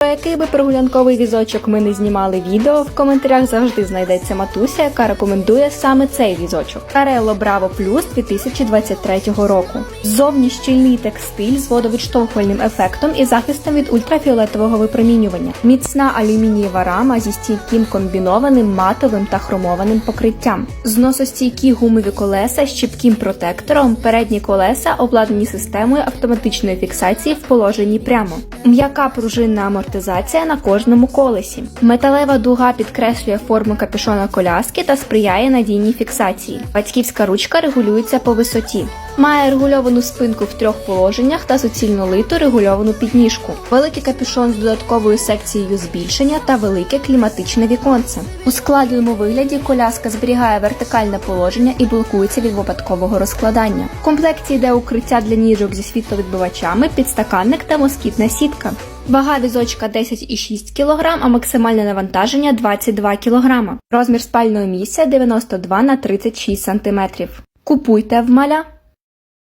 Про який би прогулянковий візочок ми не знімали відео, в коментарях завжди знайдеться матуся, яка рекомендує саме цей візочок. Карело Браво Плюс 2023 року. Ззовні щільний текстиль з водовідштовхувальним ефектом і захистом від ультрафіолетового випромінювання. Міцна алюмінієва рама зі стійким комбінованим матовим та хромованим покриттям. Зносостійкі гумові колеса з чіпким протектором, передні колеса обладнані системою автоматичної фіксації в положенні прямо. М'яка пружинна амортизація на кожному колесі. Металева дуга підкреслює форму капюшона коляски та сприяє надійній фіксації. Батьківська ручка регулюється по висоті. Має регульовану спинку в трьох положеннях та суцільно литу регульовану підніжку. Великий капюшон з додатковою секцією збільшення та велике кліматичне віконце. У складеному вигляді коляска зберігає вертикальне положення і блокується від випадкового розкладання. В комплекті йде укриття для ніжок зі світловідбивачами, підстаканник та москітна сітка. Вага візочка 10,6 кг, а максимальне навантаження 22 кг. Розмір спального місця 92 на 36 см. Купуйте в маля.